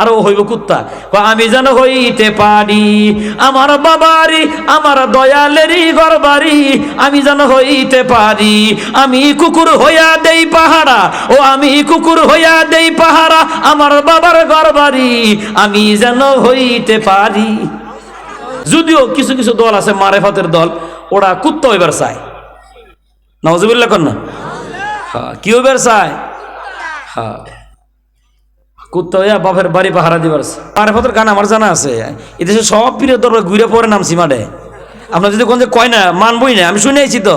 আর হইব কুত্তা। আমি যেন হইতে পারি, আমার বাবারি, আমার দয়ালেরই গরবারি আমি যেন হইতে পারি। আমি কুকুর হইয়া দেই পাহারা, ও আমি কুকুর হইয়া দেই পাহারা, আমার বাবার গরবারি আমি যেন হইতে পারি। যদিও কিছু কিছু দল আছে, মারেফাতের দল, ওরা কুত্তা হইবার চায়। নওয়াজবিল্লা কর না? হ্যাঁ কি হইবার চায়? হ্যাঁ। কুত্তা বাপের বাড়ি পাহারা দিবার মারেফাতের গান আমার জানা আছে। এদেশে সব প্রিয় দরবার ঘুরে পড়ে নামছি মাঠে আপনার যদি কোন যে কয় না, মানবই না, আমি শুনেছি তো।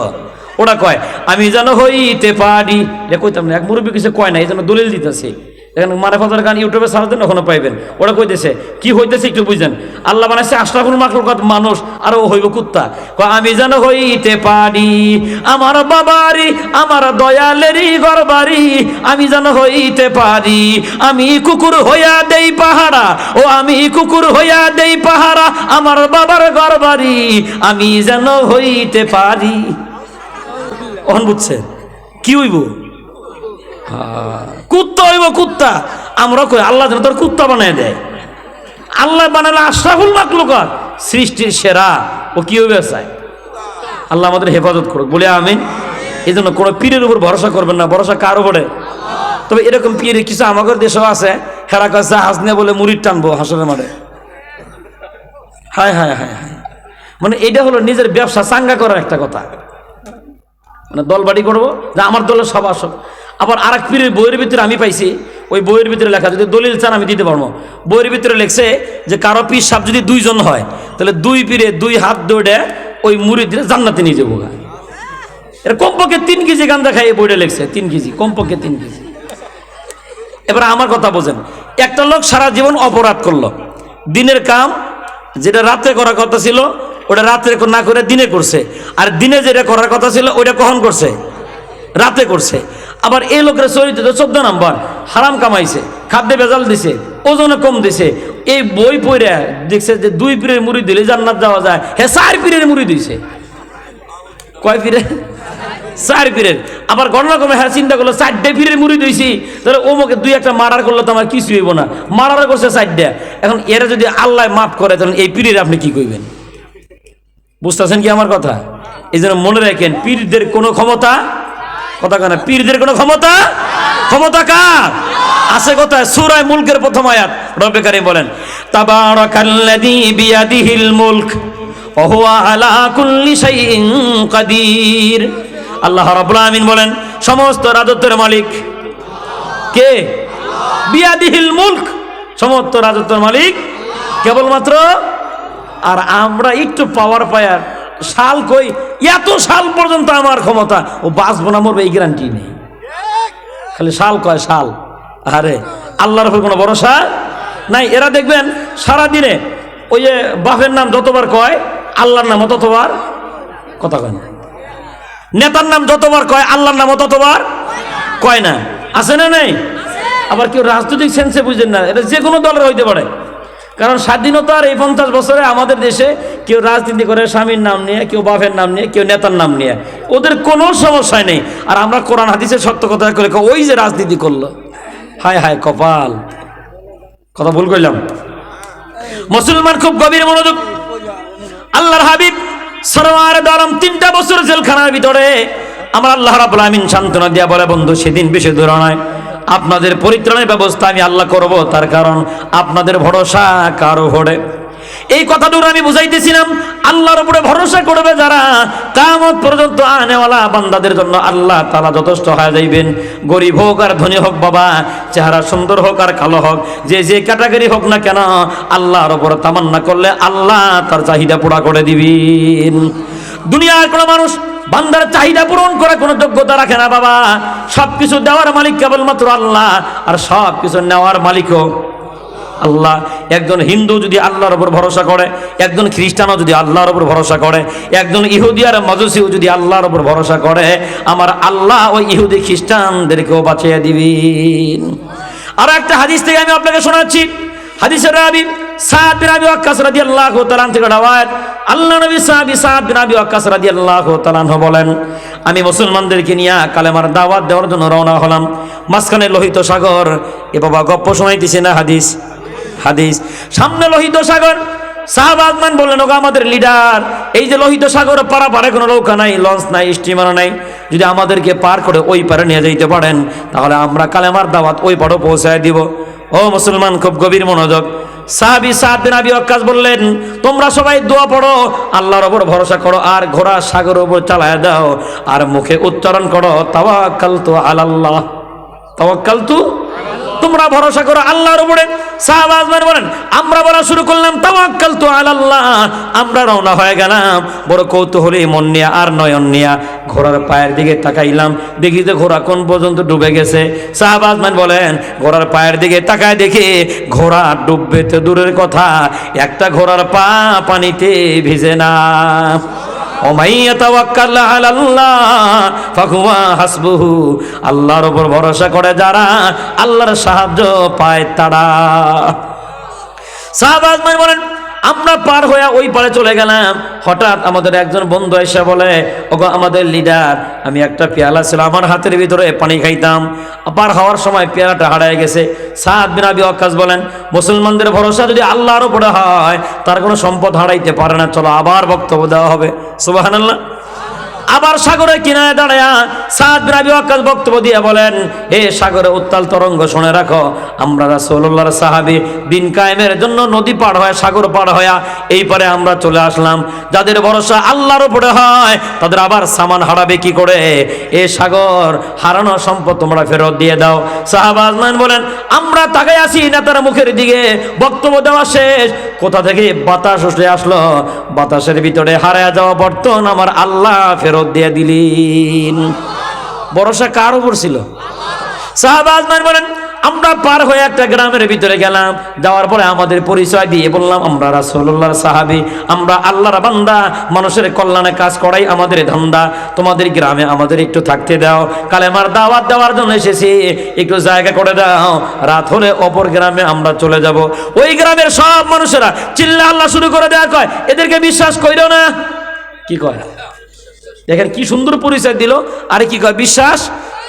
ওরা কয়, আমি যেন হইতে পারি। এটা কইতাম না, এক মুরব্বী কিছু কয় না, এই জন্য দলিল দিতেছে। এখানে মারেফাতের গান ইউটিউবে সার্চ দেন ওখানে পাইবেন। ওরা কইতেছে, কি হইতেছে একটু বুঝেন? আল্লাহ বানাইছে আশরাফুল মাকলুকাত মানুষ, আর ও হইব কুত্তা। আমি যেন হইতে পারি, আমার বাবারি আমার দয়ালেরই গরবারি আমি যেন হইতে পারি, আমি কুকুর হইয়া দেই পাহারা, ও আমি কুকুর হইয়া দেই পাহারা, আমার বাবার গরবারি আমি যেন হইতে পারি। অহন বুঝছে, কি হইব? কুত্তা হইব কুত্তা। আমরা কই, আল্লাহ তোর কুত্তা বানায় দেয়। আল্লাহ বানালে আশরাফুল মাকলুকাত সৃষ্টির সেরা। ও কি হইবে চায় আল্লাহ আমাদের হেফাজত করুক। বলে আমি এই জন্য কোনো পীরের উপর ভরসা করবেন না। ভরসা কার উপরে? তবে এরকম পীর, কিছু আমাদের দেশেও আছে। হেরা কাছে হাস নিয়ে বলে মুড়ির টানবো হাসনের মারে হায় হায় হায় হায়। মানে এটা হলো নিজের ব্যবসা চাঙ্গা করার একটা কথা। মানে দলবাড়ি করব, যে আমার দলের সব আসক আবার আর এক পীরের বইয়ের ভিতরে আমি পাইছি, ওই বইয়ের ভিতরে লেখা, যদি দলিল চান আমি দিতে পারব। বইয়ের ভিতরে লেখছে যে কারও পীর সাপ যদি দুইজন হয়, তাহলে দুই পীরে দুই হাত দৌড়ে ওই মুড়ি দিয়ে জান্নাতে নিয়ে যাব। এর কমপক্ষে তিন কেজি গান্দা খাই এই বইটা লেখছে, তিন কেজি, কমপক্ষে তিন কেজি। এবার আমার কথা বোঝেন, একটা লোক সারা জীবন অপরাধ করল। দিনের কাম যেটা রাতে করার কথা ছিল, ওটা রাত্রে না করে দিনে করছে। আর দিনে যেটা করার কথা ছিল, ওইটা কখন করছে? রাতে করছে। আবার এই লোকের চরিত্র চোদ্দ নাম্বার, হারাম কামাইছে, খাদ্যে ভেজাল দিছে, ওজনে কম দিছে। এই বই পড়ে দেখছে যে দুই পীরের মুড়ি দিলে জান্নাত যাওয়া যায়। হ্যাঁ চার পীরের মুড়ি দিছে। কয় পীরে চার পীরের। আবার গণনা করবে হ্যাঁ চিন্তা করল, চারটে পীরের মুড়ি দিয়েছি তাহলে ওমকে দুই একটা মারার করলে তো আমার কিছু হইব না। মারার করছে চারটে। এখন এরা যদি আল্লাহ মাফ করে, তাহলে এই পীরের আপনি কি করবেন বুঝতেছেন কি আমার কথা? এই জন্য মনে রাখেন, পীরদের কোনো ক্ষমতা কথা কেন পীরদের কোনো ক্ষমতা? ক্ষমতা কার? আছে কোথায়? সুরায় মুলকের প্রথম আয়াত। রব্বে কারিম বলেন, তাবারাকাল্লাযী বিয়াদিহিল মুলক ওয়া হুয়া আলা কুল্লি শাইইন কাদির। আল্লাহ রাব্বুল আমিন বলেন, সমস্ত রাজত্বের মালিক কে? বিয়াদিহিল মুলক, সমস্ত রাজত্বের মালিক কেবলমাত্র? আর আমরা একটু পাওয়ার পায়ার শাল কই এত সাল পর্যন্ত আমার ক্ষমতা। ও বাঁচবো না, মরবে, এই গ্যারান্টি নেই। খালি শাল কয় শাল আরে, আল্লাহর উপর কোনো ভরসা নাই। এরা দেখবেন সারা দিনে ওই যে বাপের নাম যতবার কয়, আল্লাহর নামও ততবার কথা কয় না। নেতার নাম যতবার কয়, আল্লাহর নামও ততবার কয় না। আছে না নেই? আবার কেউ রাজনৈতিক সেন্সে বুঝেন না। এটা যে কোনো দলের হইতে পারে। কারণ স্বাধীনতার এই পঞ্চাশ বছরে আমাদের দেশে কেউ রাজনীতি করে, স্বামীর নাম নিয়ে, কেউ বাপের নাম নিয়ে, কেউ নেতার নাম নিয়ে, ওদের কোনো সমস্যা নেই। আর আমরা কোরআন, হাদিসের সত্য কথা করে ওই যে রাজনীতি করল। হায় হায়, কপাল। কথা ভুল করলাম মুসলমান খুব গভীর মনোযোগ। আল্লাহর হাবিব সরওয়ার দরম তিনটা বছর জেলখানার ভিতরে আমার আল্লাহ রাব্বুল আমিন সান্ত্বনা দিয়া বলে, বন্ধু, সেদিন বেশি দূর নয়। আপনাদের পরিত্রাণের ব্যবস্থা আমি আল্লাহ করব, তার কারণ আপনাদের ভরসা কারও ভরে এই কথাটুকু আমি বুঝাইতেছিলাম, আল্লাহর উপরে ভরসা করবে যারা কামত পর্যন্ত আনেওয়ালা বান্দাদের জন্য আল্লাহ তালা যথেষ্ট হয়ে যাইবেন গরিব হোক আর ধনী হোক বাবা, চেহারা সুন্দর হোক আর কালো হোক, যে যে ক্যাটাগরি হোক না কেন, আল্লাহর উপরে তামান্না করলে আল্লাহ তার চাহিদা পুরা করে দিবেন। দুনিয়ার কোনো মানুষ বান্দার চাহিদা পূরণ করে কোনো যোগ্যতা রাখে না বাবা। সব কিছু দেওয়ার মালিক কেবলমাত্র আল্লাহ, আর সব কিছু নেওয়ার মালিকও আল্লাহ। একজন হিন্দু যদি আল্লাহর উপর ভরসা করে, একজন খ্রিস্টানও যদি আল্লাহর উপর ভরসা করে, একজন ইহুদি আর মাজুসিও যদি আল্লাহর উপর ভরসা করে, আমার আল্লাহ ওই ইহুদি খ্রিস্টানদেরকেও বাঁচিয়ে দিবেন আর একটা হাদিস থেকে আমি আপনাকে শোনাচ্ছি। হাদিসের রাবি সাদ বিন আবি ওয়াক্কাস রাদিয়াল্লাহু তাআলা থেকে রাওয়ায়াত, আল্লাহ নবী সাহাবী সাদ বিন আবি ওয়াক্কাস রাদিয়াল্লাহু তাআলা বলেন, আমি মুসলমানদেরকে নিয়ে কালেমার দাওয়াত দেওয়ার জন্য রওনা হলাম। মাঝখানে লোহিত সাগর, এ বাবা গপ্প শোনাইতেছে না হাদিস? হাদিস। সামনে লোহিত সাগর সাহাবাজমান বললেন, ওগো আমাদের লিডার, এই যে লোহিত সাগর পারা পারে কোনো নৌকা নাই, লঞ্চ নাই, স্টিমার নাই, যদি আমাদেরকে পার করে ওই পারে নিয়ে যাইতে পারেন, তাহলে আমরা কালেমার দাওয়াত ওই পাড়ও পৌঁছায় দিব। ও মুসলমান, খুব গভীর মনোযোগ। সাহাবি সাদ বিন আবি ওয়াক্কাস বললেন, তোমরা সবাই দোয়া পড়ো, আল্লাহর ওপর ভরসা করো আর ঘোড়া সাগর ওপর চালায় দাও আর মুখে উচ্চারণ করো তাওয়াক্কাল তু আলাল্লাহ। তাওয়াক্কাল তু তোমরা ভরসা করো আল্লাহর উপরে। সাহাবাজমান বলেন, আমরা বলা শুরু করলাম তাওয়াক্কাল তু আলাল্লাহ। আমরা রওনা হয়ে গেলাম। বড় কৌতূহলী, মন নিয়ে আর নয়ন নিয়া ঘোড়ার পায়ের দিকে তাকাইলাম। দেখি যে ঘোড়া কোন পর্যন্ত ডুবে গেছে। সাহাবাজমান বলেন, ঘোড়ার পায়ের দিকে তাকায় দেখি ঘোড়া ডুববে তো দূরের কথা, একটা ঘোড়ার পা পানিতে ভিজে না। হাসবুহু। আল্লাহর উপর ভরসা করে যারা আল্লাহর সাহায্য পায় তারা। সাহাবাজ বলেন পার হয়ে ওই পারে চলে গেলাম। হঠাৎ আমাদের একজন বন্ধু এসে বলে, ওগো, আমাদের লিডার, আমি একটা পেয়ালা ছিল, আমার হাতের ভিতরে পানি খাইতাম। পার হওয়ার সময় পেয়ালাটা হারায় গেছে। সাদ বিন আবি ওয়াক্কাস বলেন, মুসলমানদের ভরসা যদি আল্লাহর উপরে হয়, তার কোনো সম্পদ হারাইতে পারে না। চলো, আবার বক্তব্য দেওয়া হবে। সুবহানাল্লাহ। আবার সাগরের কিনারে দাঁড়ায়া সাদ আবি ওয়াক্কাস বক্তব্য দিয়ে বলেন হে সাগরে উত্তাল তরঙ্গ শুনে রাখো, আমরা রাসূলুল্লাহর সাহাবী দিন কায়েমের জন্য নদী পার হয় সাগর পার হয়া এই পারে আমরা চলে আসলাম। যাদের ভরসা আল্লাহর উপরে হয়, তাদের আবার সামান হারাবে কি করে? এ সাগর হারানো সম্পদ তোমরা ফেরত দিয়ে দাও। সাহাবা আজমান বলেন, আমরা তাকাই আসি নেতার মুখের দিকে, বক্তব্য দেওয়া শেষ। কোথা থেকে বাতাস উঠে আসলো? বাতাসের ভিতরে হারায় যাওয়া বর্তন আমার আল্লাহ ফেরত দিয়ে দিলেন। ভরসা কার উপর ছিল? সাহাবাজ বলেন আমরা পার হয়ে একটা গ্রামের ভিতরে গেলাম, যাওয়ার পরে আমাদের পরিচয় দিয়ে বললাম, আমরা রাসূলুল্লাহর সাহাবী, আমরা আল্লাহর বান্দা, মানুষের কল্যাণে কাজ করাই আমাদের ধান্দা, তোমাদের গ্রামে আমাদের একটু থাকতে দাও, কালেমার দাওয়াত দেওয়ার জন্য এসেছি, একটু জায়গা করে দাও, রাত হলে অপর গ্রামে আমরা চলে যাব। ওই গ্রামের সব মানুষেরা চিল্লা আল্লাহ শুরু করে দেওয়া কয়, এদেরকে বিশ্বাস কইরো না। কি কয়? দেখেন কি সুন্দর পরিচয় দিল, আরে কি কয়, বিশ্বাস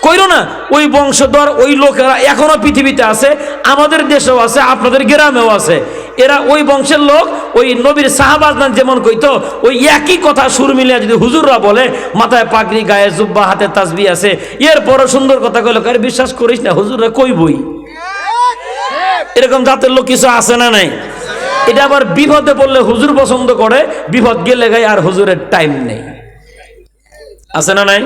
কইরো না, ওই বংশধর, ওই লোকেরা এখনও পৃথিবীতে আছে, আমাদের দেশেও আছে, আপনাদের গ্রামেও আছে। এরা ওই বংশের লোক, ওই নবীর সাহাবাজমান যেমন কইতো, ওই একই কথা সুর মিলিয়ে যদি হুজুররা বলে, মাথায় পাগড়ি, গায়ে জুব্বা, হাতে তাসবি আছে, এরপরও সুন্দর কথা কইলো, কার বিশ্বাস করিস না, হুজুররা কইবই? এরকম জাতের লোক কিছু আছে না নাই? এটা আবার বিপদে পড়লে হুজুর পছন্দ করে, বিপদ গেলে গায়ে আর হুজুরের টাইম নেই। আছে না নাই?